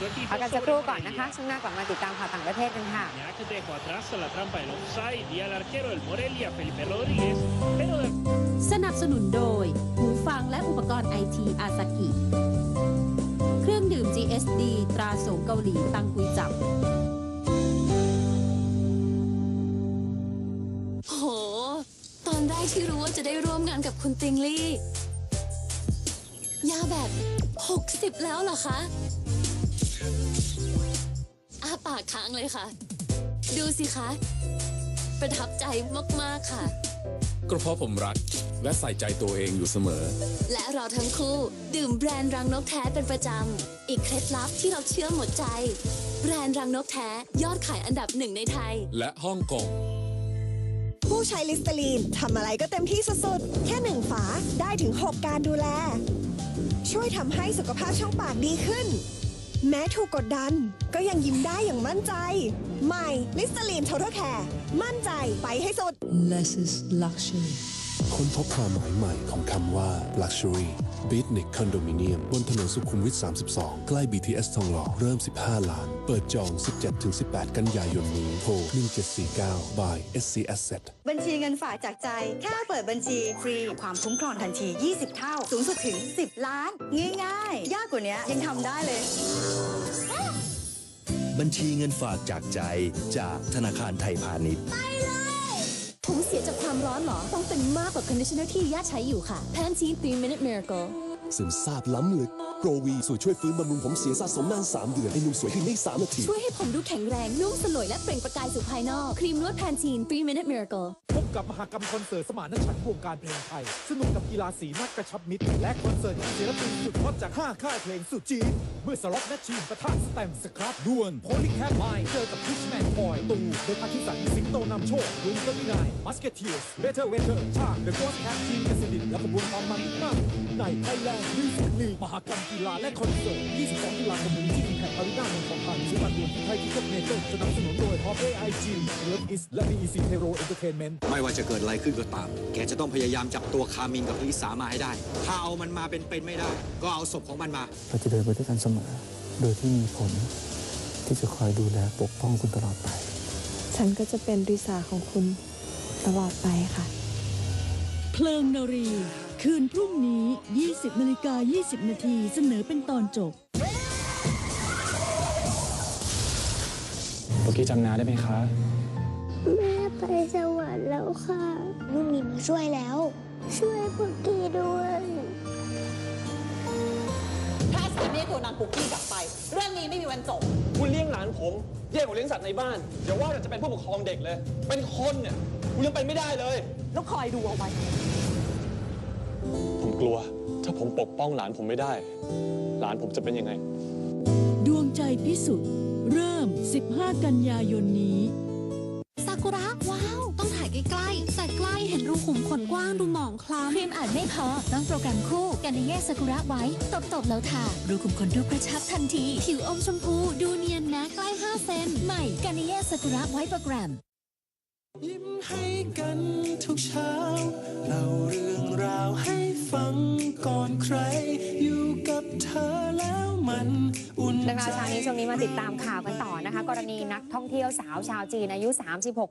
nuestro equipo พักกันสักครู่ sobre ก่อนนะคะ Morelia. ช่วงหน้ากลับมาติดตามข่าวต่างประเทศกันค่ะ Iñak dejó atrás a la trampa del offside y al arquero del Morelia, Felipe Rodríguez, pero de สนับสนุนโดย หูฟังและอุปกรณ์ไอทีอาซากิ เครื่องดื่ม GSD ตราโสงเกาหลีตังกุยจับโห ตอนแรกที่รู้ว่าจะได้ร่วมงานกับคุณติงลี่ ยาวแบบ 60 แล้วเหรอคะ อาปากค้างเลยค่ะ ดูสิคะ ประทับใจมาก ๆ ค่ะ ก็เพราะผมรักและใส่ใจตัวเองอยู่เสมอ และเราทั้งคู่ ดื่มแบรนด์รังนกแท้เป็นประจำ อีกเคล็ดลับที่เราเชื่อหมดใจ แบรนด์รังนกแท้ยอดขายอันดับหนึ่งในไทย และฮ่องกงผู้ใช้ลิสเตอรีนทำอะไรก็เต็มที่สุดๆ แค่หนึ่งฝาได้ถึง 6 การดูแล ช่วยทำให้สุขภาพช่องปากดีขึ้น แม้ถูกกดดัน ก็ยังยิ้มได้อย่างมั่นใจ ใหม่ลิสเตอรีนโทเทอร์แคร์มั่นใจไปให้สุด Less is luxury. ค้นพบความหมายใหม่ของคำว่า Luxury Beatnik Condominium บนถนนสุขุมวิท 32 ใกล้ BTS ทองหล่อเริ่ม 15 ล้าน เปิดจอง 17-18 กันยายนนี้โทร 1749 by SC Asset บัญชีเงินฝากจากใจ แค่เปิดบัญชีฟรี ความคุ้มครองทันที 20 เท่า สูงสุดถึง 10 ล้าน ง่ายๆ ยากกว่านี้ยังทำได้เลย บัญชีเงินฝากจากใจจากธนาคารไทยพาณิชย์ ผมเสียจากความร้อนเหรอ ต้องเป็นมากกว่าคอนดิชเนอร์ที่ย่าใช้อยู่ค่ะ Pantene 3 Minute Miracle ซึมซาบล้ำลึกโปรวีสูตรช่วยฟื้นบำรุงผมเสียสะสมนาน 3 เดือน ให้นุ่มสวยขึ้นได้ 3 นาที ช่วยให้ผมดูแข็งแรงนุ่มสลวยและเปล่งประกายสู่ภายนอก ครีมนวด Pantene 3 Minute Miracle พบ กับมหากรรมคอนเสิร์ตสมานฉันท์วงการเพลงไทย สนุกกับกีฬาสีนัดกระชับมิตร และคอนเสิร์ตศิลปินสุดฮอตจาก 5 ค่ายเพลงสุดจีนเมื่อสล็อตแมชชีนประทะสแตมป์สครับดวลโพลิแคทไมเจอกับพิชแมนคอยตูเดนอาทิสันสิงโตนำโชคลุงเตอร์มินายมัสเกตเทียสเบเทอร์เวเทอร์ชาเดอะโกสแคททีมเกษดิตและขบวนความมันมาก ในไทยแลนด์มิวสิกลีกมหากรรมกีฬาและคอนเสิร์ต 22ตุลาคมนี้ที่อิมแพคอารีนาเมืองทองธานีซื้อบัตรด่วนที่ไทยทิเก็ตเมเจอร์สนับสนุนโดยท็อป AIG เลิฟอิสและ BEC Hero Entertainment ไม่ว่าจะเกิดอะไรขึ้นก็ตาม แกจะต้องพยายามจับตัวคามินกับลิสามาให้ได้ ถ้าเอามันมาเป็นเป็นไม่ได้ ก็เอาศพของมันมาเราจะเดินไปด้วยกันเสมอ โดยที่มีผล ที่จะคอยดูแลปกป้องคุณตลอดไป ฉันก็จะเป็นริสาของคุณตลอดไปค่ะ เพลิงนรี คืนพรุ่งนี้ 20นาฬิกา20 นาทีเสนอเป็นตอนจบ โบกี้จำนาได้ไหมคะ แม่ไปสวรรค์แล้วค่ะนุ่นมีมาช่วยแล้ว ช่วยพวกกี้ด้วย ถ้าฉันไม่ให้ตัวนางปุกกี้กลับไป เรื่องนี้ไม่มีวันจบ คุณเลี้ยงหลานผมแย่กว่าเลี้ยงสัตว์ในบ้านอย่าว่าแต่จะเป็นผู้ปกครองเด็กเลย เป็นคนเนี่ยคุณยังเป็นไม่ได้เลย แล้วคอยดูเอาไว้ ผมกลัว ถ้าผมปกป้องหลานผมไม่ได้ หลานผมจะเป็นยังไง ดวงใจพิสุทธิ์เริ่ม 15 กันยายนนี้ ซากุระว้าว ต้องถ่ายใกล้ๆ แต่ใกล้เห็นรูขุมขนกว้างดูหมองคล้ำ ครีมอ่านไม่พอ ต้องโปรแกรมคู่ กันในแย่ซากุระไว้ ตบๆแล้วทารูขุมขนดูกระชับทันที ผิวอมชมพู ดูเนียนนะใกล้ 5 เซน ใหม่ กันในแย่ซากุระไว้โปรแกรม ยิ้มให้กันทุกเช้าเล่าเรื่องราวให้ฟังก่อนใคร อยู่กับเธอแล้วมันอุ่นนะคะเช้านี้ช่วงนี้มาติดตามข่าวกันต่อนะคะ กรณีนักท่องเที่ยวสาวชาวจีนอายุ 36